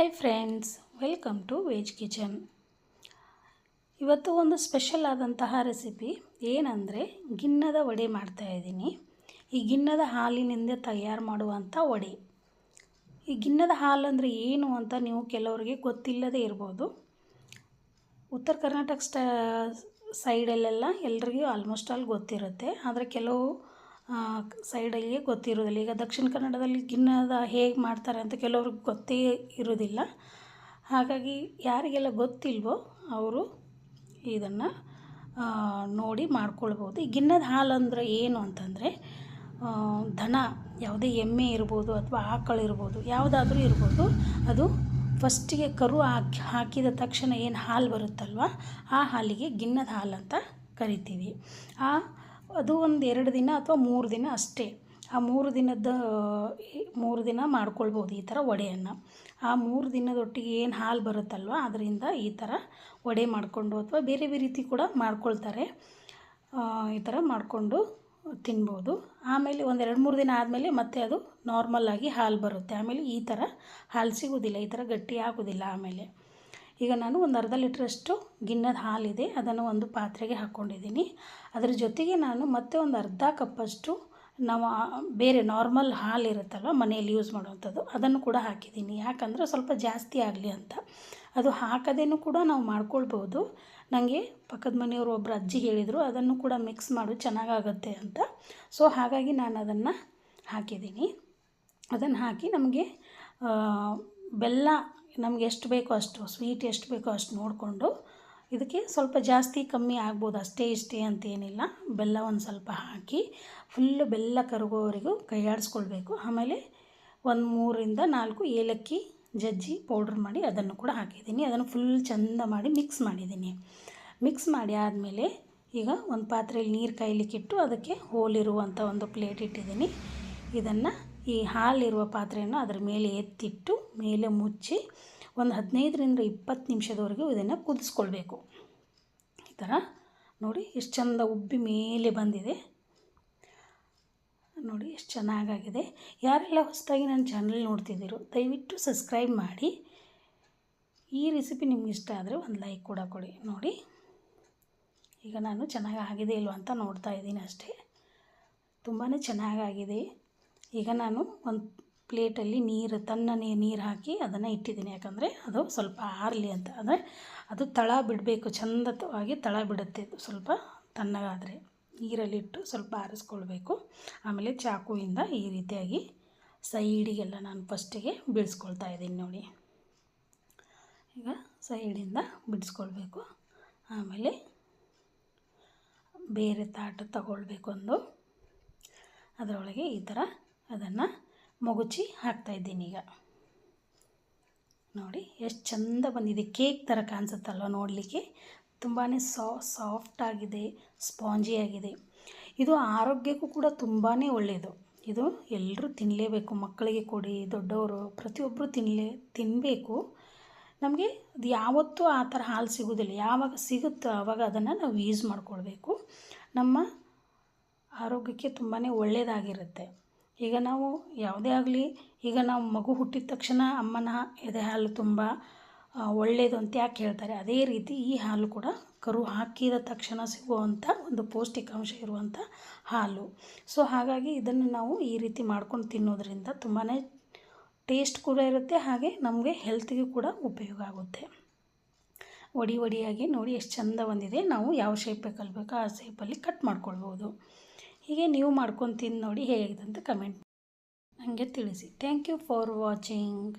Hi friends welcome to veg kitchen ಇವತ್ತು ಒಂದು special ಆದಂತಹ ರೆಸಿಪಿ ಏನಂದರೆ ಗಿನ್ನದ ವಡೆ ಮಾಡ್ತಾ ಇದ್ದೀನಿ. ಈ ಗಿನ್ನದ ಹಾಲಿನಿಂದ ತಯಾರು ಮಾಡುವಂಥ ವಡೆ. ಈ ಗಿನ್ನದ ಹಾಲು ಅಂದರೆ ಏನು ಅಂತ ನೀವು ಕೆಲವರಿಗೆ ಗೊತ್ತಿಲ್ಲದೇ ಇರ್ಬೋದು. ಉತ್ತರ ಕರ್ನಾಟಕ ಸ್ಟ ಸೈಡಲ್ಲೆಲ್ಲ ಎಲ್ರಿಗೂ ಆಲ್ಮೋಸ್ಟ್ ಆಲ್ ಗೊತ್ತಿರುತ್ತೆ. ಆದರೆ ಕೆಲವು ಸೈಡಲ್ಲಿ ಗೊತ್ತಿರೋದಿಲ್ಲ ಈಗ ದಕ್ಷಿಣ ಕನ್ನಡದಲ್ಲಿ ಗಿನ್ನದ ಹೇಗೆ ಮಾಡ್ತಾರೆ ಅಂತ ಕೆಲವ್ರಿಗೆ ಗೊತ್ತೇ ಇರೋದಿಲ್ಲ ಹಾಗಾಗಿ ಯಾರಿಗೆಲ್ಲ ಗೊತ್ತಿಲ್ವೋ ಅವರು ಇದನ್ನು ನೋಡಿ ಮಾಡ್ಕೊಳ್ಬೋದು ಈ ಗಿನ್ನದ ಹಾಲು ಅಂದರೆ ಏನು ಅಂತಂದರೆ ದನ, ಯಾವುದೇ ಎಮ್ಮೆ ಇರ್ಬೋದು ಅಥವಾ ಆಕಳು ಇರ್ಬೋದು, ಯಾವುದಾದ್ರೂ ಇರ್ಬೋದು, ಅದು ಫಸ್ಟಿಗೆ ಕರು ಹಾಕಿ, ಹಾಕಿದ ತಕ್ಷಣ ಏನು ಹಾಲು ಬರುತ್ತಲ್ವ, ಆ ಹಾಲಿಗೆ ಗಿನ್ನದ ಹಾಲು ಅಂತ ಕರಿತೀವಿ. ಆ ಅದು ಒಂದು ಎರಡು ದಿನ ಅಥವಾ ಮೂರು ದಿನ ಅಷ್ಟೇ. ಆ ಮೂರು ದಿನದ ಮೂರು ದಿನ ಮಾಡ್ಕೊಳ್ಬೋದು ಈ ಥರ ವಡೆಯನ್ನು. ಆ ಮೂರು ದಿನದೊಟ್ಟಿಗೆ ಏನು ಹಾಲು ಬರುತ್ತಲ್ವ ಅದರಿಂದ ಈ ಥರ ವಡೆ ಮಾಡಿಕೊಂಡು ಅಥವಾ ಬೇರೆ ಬೇರೆ ರೀತಿ ಕೂಡ ಮಾಡ್ಕೊಳ್ತಾರೆ. ಈ ಥರ ಮಾಡಿಕೊಂಡು ತಿನ್ಬೋದು. ಆಮೇಲೆ ಒಂದು ಎರಡು ಮೂರು ದಿನ ಆದಮೇಲೆ ಮತ್ತೆ ಅದು ನಾರ್ಮಲ್ಲಾಗಿ ಹಾಲು ಬರುತ್ತೆ. ಆಮೇಲೆ ಈ ಥರ ಹಾಲು ಸಿಗೋದಿಲ್ಲ, ಈ ಥರ ಗಟ್ಟಿ ಆಗೋದಿಲ್ಲ ಆಮೇಲೆ. ಈಗ ನಾನು ಒಂದು ಅರ್ಧ ಲೀಟ್ರಷ್ಟು ಗಿಣ್ಣದ ಹಾಲಿದೆ, ಅದನ್ನು ಒಂದು ಪಾತ್ರೆಗೆ ಹಾಕ್ಕೊಂಡಿದ್ದೀನಿ. ಅದರ ಜೊತೆಗೆ ನಾನು ಮತ್ತೆ ಒಂದು ಅರ್ಧ ಕಪ್ಪಷ್ಟು ನಾವು ಬೇರೆ ನಾರ್ಮಲ್ ಹಾಲು ಮನೆಯಲ್ಲಿ ಯೂಸ್ ಮಾಡುವಂಥದ್ದು, ಅದನ್ನು ಕೂಡ ಹಾಕಿದ್ದೀನಿ. ಯಾಕಂದರೆ ಸ್ವಲ್ಪ ಜಾಸ್ತಿ ಆಗಲಿ ಅಂತ. ಅದು ಹಾಕದೇನೂ ಕೂಡ ನಾವು ಮಾಡ್ಕೊಳ್ಬೋದು. ನನಗೆ ಪಕ್ಕದ ಮನೆಯವರು ಒಬ್ಬರು ಅಜ್ಜಿ ಹೇಳಿದರು, ಅದನ್ನು ಕೂಡ ಮಿಕ್ಸ್ ಮಾಡು, ಚೆನ್ನಾಗಾಗುತ್ತೆ ಅಂತ. ಸೊ ಹಾಗಾಗಿ ನಾನು ಅದನ್ನು ಹಾಕಿದ್ದೀನಿ. ಅದನ್ನು ಹಾಕಿ ನಮಗೆ ಬೆಲ್ಲ ನಮ್ಗೆ ಎಷ್ಟು ಬೇಕೋ ಅಷ್ಟು ಸ್ವೀಟ್ ಎಷ್ಟು ಬೇಕೋ ಅಷ್ಟು ನೋಡಿಕೊಂಡು ಇದಕ್ಕೆ ಸ್ವಲ್ಪ ಜಾಸ್ತಿ ಕಮ್ಮಿ ಆಗ್ಬೋದು, ಅಷ್ಟೇ ಇಷ್ಟೇ ಅಂತೇನಿಲ್ಲ ಬೆಲ್ಲ ಒಂದು ಸ್ವಲ್ಪ ಹಾಕಿ ಫುಲ್ಲು ಬೆಲ್ಲ ಕರಗೋವರೆಗೂ ಕೈಯಾಡಿಸ್ಕೊಳ್ಬೇಕು. ಆಮೇಲೆ ಒಂದು ಮೂರಿಂದ ನಾಲ್ಕು ಏಲಕ್ಕಿ ಜಜ್ಜಿ ಪೌಡ್ರ್ ಮಾಡಿ ಅದನ್ನು ಕೂಡ ಹಾಕಿದ್ದೀನಿ. ಅದನ್ನು ಫುಲ್ ಚಂದ ಮಾಡಿ ಮಿಕ್ಸ್ ಮಾಡಿದ್ದೀನಿ. ಮಿಕ್ಸ್ ಮಾಡಿ ಆದಮೇಲೆ ಈಗ ಒಂದು ಪಾತ್ರೆಯಲ್ಲಿ ನೀರು ಕಾಯಲಿಕ್ಕಿಟ್ಟು ಅದಕ್ಕೆ ಹೋಲಿರುವಂಥ ಒಂದು ಪ್ಲೇಟ್ ಇಟ್ಟಿದ್ದೀನಿ. ಇದನ್ನು ಈ ಹಾಲಿರುವ ಪಾತ್ರೆಯನ್ನು ಅದರ ಮೇಲೆ ಎತ್ತಿಟ್ಟು ಮೇಲೆ ಮುಚ್ಚಿ ಒಂದು ಹದಿನೈದರಿಂದ ಇಪ್ಪತ್ತು ನಿಮಿಷದವರೆಗೂ ಇದನ್ನು ಕುದಿಸ್ಕೊಳ್ಬೇಕು. ಈ ಥರ ನೋಡಿ ಎಷ್ಟು ಚಂದ ಉಬ್ಬಿ ಮೇಲೆ ಬಂದಿದೆ. ನೋಡಿ ಎಷ್ಟು ಚೆನ್ನಾಗಾಗಿದೆ. ಯಾರೆಲ್ಲ ಹೊಸದಾಗಿ ನನ್ನ ಚಾನಲ್ ನೋಡ್ತಿದ್ದೀರೋ, ದಯವಿಟ್ಟು ಸಬ್ಸ್ಕ್ರೈಬ್ ಮಾಡಿ. ಈ ರೆಸಿಪಿ ನಿಮ್ಗೆ ಇಷ್ಟ ಆದರೆ ಒಂದು ಲೈಕ್ ಕೂಡ ಕೊಡಿ. ನೋಡಿ, ಈಗ ನಾನು ಚೆನ್ನಾಗಿ ಆಗಿದೆ ಇಲ್ವ ಅಂತ ನೋಡ್ತಾ ಇದ್ದೀನಿ ಅಷ್ಟೇ. ತುಂಬಾ ಚೆನ್ನಾಗಾಗಿದೆ. ಈಗ ನಾನು ಒಂದು ಪ್ಲೇಟಲ್ಲಿ ನೀರು, ತಣ್ಣನೆ ನೀರು ಹಾಕಿ ಅದನ್ನು ಇಟ್ಟಿದ್ದೀನಿ. ಯಾಕಂದರೆ ಅದು ಸ್ವಲ್ಪ ಆರಲಿ ಅಂತ. ಅಂದರೆ ಅದು ತಳ ಬಿಡಬೇಕು, ಚಂದವಾಗಿ ತಳ ಬಿಡುತ್ತೆ ಸ್ವಲ್ಪ ತಣ್ಣಗಾದರೆ. ನೀರಲ್ಲಿಟ್ಟು ಸ್ವಲ್ಪ ಆರಿಸ್ಕೊಳ್ಬೇಕು. ಆಮೇಲೆ ಚಾಕುವಿಂದ ಈ ರೀತಿಯಾಗಿ ಸೈಡಿಗೆಲ್ಲ ನಾನು ಫಸ್ಟಿಗೆ ಬಿಡಿಸ್ಕೊಳ್ತಾ ಇದ್ದೀನಿ ನೋಡಿ. ಈಗ ಸೈಡಿಂದ ಬಿಡಿಸ್ಕೊಳ್ಬೇಕು. ಆಮೇಲೆ ಬೇರೆ ತಾಟ ತಗೊಳ್ಬೇಕು ಒಂದು. ಅದರೊಳಗೆ ಈ ಥರ ಅದನ್ನು ಮಗುಚಿ ಹಾಕ್ತಾಯಿದ್ದೀನಿ ಈಗ. ನೋಡಿ, ಎಷ್ಟು ಚಂದ ಬಂದಿದೆ. ಕೇಕ್ ಥರ ಕಾಣಿಸುತ್ತಲ್ವ ನೋಡಲಿಕ್ಕೆ? ತುಂಬಾ ಸಾ ಸ್ಪಾಂಜಿ ಆಗಿದೆ. ಇದು ಆರೋಗ್ಯಕ್ಕೂ ಕೂಡ ತುಂಬಾ ಒಳ್ಳೆಯದು ಇದು ಎಲ್ಲರೂ ತಿನ್ನಲೇಬೇಕು ಮಕ್ಕಳಿಗೆ ಕೊಡಿ, ದೊಡ್ಡವರು ಪ್ರತಿಯೊಬ್ಬರು ತಿನ್ನಲೇ ತಿನ್ನಬೇಕು ನಮಗೆ ಅದು ಯಾವತ್ತೂ ಆ ಥರ ಹಾಲು ಸಿಗೋದಿಲ್ಲ. ಯಾವಾಗ ಸಿಗುತ್ತೋ ಆವಾಗ ಅದನ್ನು ನಾವು ಯೂಸ್ ಮಾಡಿಕೊಳ್ಬೇಕು. ನಮ್ಮ ಆರೋಗ್ಯಕ್ಕೆ ತುಂಬಾ ಒಳ್ಳೆಯದಾಗಿರುತ್ತೆ ಈಗ ನಾವು ಯಾವುದೇ ಆಗಲಿ, ಈಗ ನಾವು ಮಗು ಹುಟ್ಟಿದ ತಕ್ಷಣ ಅಮ್ಮನ ಎದೆ ಹಾಲು ತುಂಬ ಒಳ್ಳೆಯದು ಅಂತ ಯಾಕೆ ಹೇಳ್ತಾರೆ? ಅದೇ ರೀತಿ ಈ ಹಾಲು ಕೂಡ ಕರು ಹಾಕಿದ ತಕ್ಷಣ ಸಿಗುವಂಥ ಒಂದು ಪೌಷ್ಟಿಕಾಂಶ ಇರುವಂಥ ಹಾಲು. ಸೊ ಹಾಗಾಗಿ ಇದನ್ನು ನಾವು ಈ ರೀತಿ ಮಾಡ್ಕೊಂಡು ತಿನ್ನೋದ್ರಿಂದ ತುಂಬಾ ಟೇಸ್ಟ್ ಕೂಡ ಇರುತ್ತೆ, ಹಾಗೆ ನಮಗೆ ಹೆಲ್ತ್ಗೆ ಕೂಡ ಉಪಯೋಗ ಆಗುತ್ತೆ. ಒಡಿ ಒಡಿಯಾಗಿ ನೋಡಿ ಎಷ್ಟು ಚಂದ ಬಂದಿದೆ. ನಾವು ಯಾವ ಶೇಪ್ ಬೇಕಲ್ಬೇಕು ಆ ಶೇಪಲ್ಲಿ ಕಟ್ ಮಾಡ್ಕೊಳ್ಬೋದು. ಹೀಗೆ ನೀವು ಮಾಡ್ಕೊಂಡು ನೋಡಿ ಹೇಗಿದೆ ಅಂತ ಕಮೆಂಟ್ ನನಗೆ ತಿಳಿಸಿ. Thank you for watching